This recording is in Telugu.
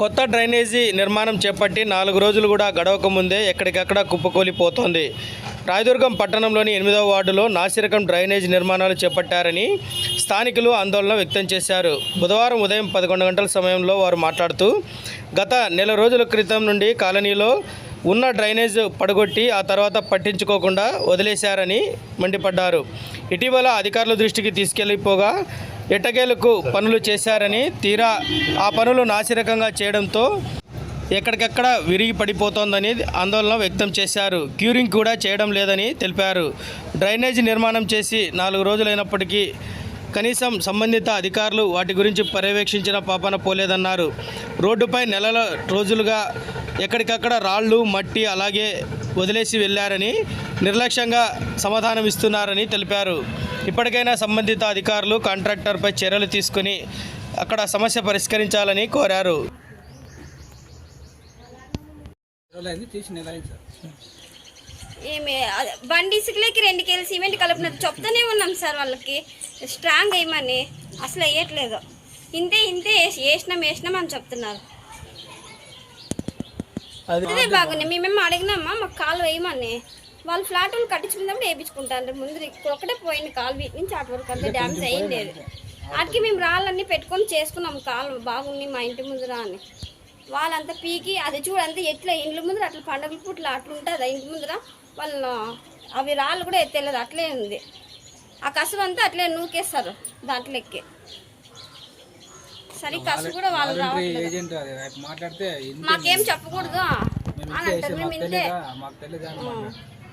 కొత్త డ్రైనేజీ నిర్మాణం చేపట్టి నాలుగు రోజులు కూడా గడవక ముందే ఎక్కడికక్కడ కుప్పకూలిపోతోంది. రాయదుర్గం పట్టణంలోని ఎనిమిదవ వార్డులో నాసిరకం డ్రైనేజ్ నిర్మాణాలు చేపట్టారని స్థానికులు ఆందోళన వ్యక్తం చేశారు. బుధవారం ఉదయం పదకొండు గంటల సమయంలో వారు మాట్లాడుతూ గత నెల రోజుల క్రితం నుండి కాలనీలో ఉన్న డ్రైనేజ్ పడగొట్టి ఆ తర్వాత పట్టించుకోకుండా వదిలేశారని మండిపడ్డారు. ఇటీవల అధికారుల దృష్టికి తీసుకెళ్ళిపోగా ఎట్టకేలకు పనులు చేశారని తీరా ఆ పనులు నాసిరకంగా చేయడంతో ఎక్కడికెక్కడ విరిగి పడిపోతోందని ఆందోళన వ్యక్తం చేశారు. క్యూరింగ్ కూడా చేయడం లేదని తెలిపారు. డ్రైనేజీ నిర్మాణం చేసి నాలుగు రోజులైనప్పటికీ కనీసం సంబంధిత అధికారులు వాటి గురించి పర్యవేక్షించిన పాపన పోలేదన్నారు. రోడ్డుపై నెలల రోజులుగా ఎక్కడికక్కడ రాళ్ళు మట్టి అలాగే వదిలేసి వెళ్ళారని నిర్లక్ష్యంగా సమాధానం ఇస్తున్నారని తెలిపారు. ఇప్పటికైనా సంబంధిత అధికారులు కాంట్రాక్టర్పై చర్యలు తీసుకుని అక్కడ సమస్య పరిష్కరించాలని కోరారు. ఏమి బండి ఇసుకలకి రెండు కేజీలు సిమెంట్ కలిపినట్టు చెప్తానే ఉన్నాం సార్ వాళ్ళకి. స్ట్రాంగ్ వేయమని అసలు వేయట్లేదు. ఇంతే ఇంతే వేసి- వేసినాం వేసినాం అని చెప్తున్నారు. అదే బాగుంది. మేమేమో అడిగినామా? మాకు కాలు వేయమని. వాళ్ళు ఫ్లాట్ వాళ్ళు కట్టించుకున్నప్పుడు వేయించుకుంటారు. ముందు ఇక్కడ ఒకటే పోయింది కాలు వీటి నుంచి అటు వరకు అంతే డ్యామేజ్ అయ్యింది వాటికి మేము రాళ్ళన్నీ పెట్టుకొని చేసుకున్నాం కాలు. బాగుంది మా ఇంటి ముందర అని. వాళ్ళంతా పీకి అది చూడంతా ఎట్లా ఇండ్ల ముందర అట్లా పండుగల పూట్ల అట్లా ఉంటుంది ఇంటి ముందర? వాళ్ళు అవి రాళ్ళు కూడా ఎత్తలేదు అట్లే ఉంది. ఆ కసువు అంతా అట్లే నూకేస్తారు దాంట్లోకి. సరే కసువు కూడా వాళ్ళు రావట్లేదు. మాకేం చెప్పకూడదు. అని అంటారు. మేము ఇంతే.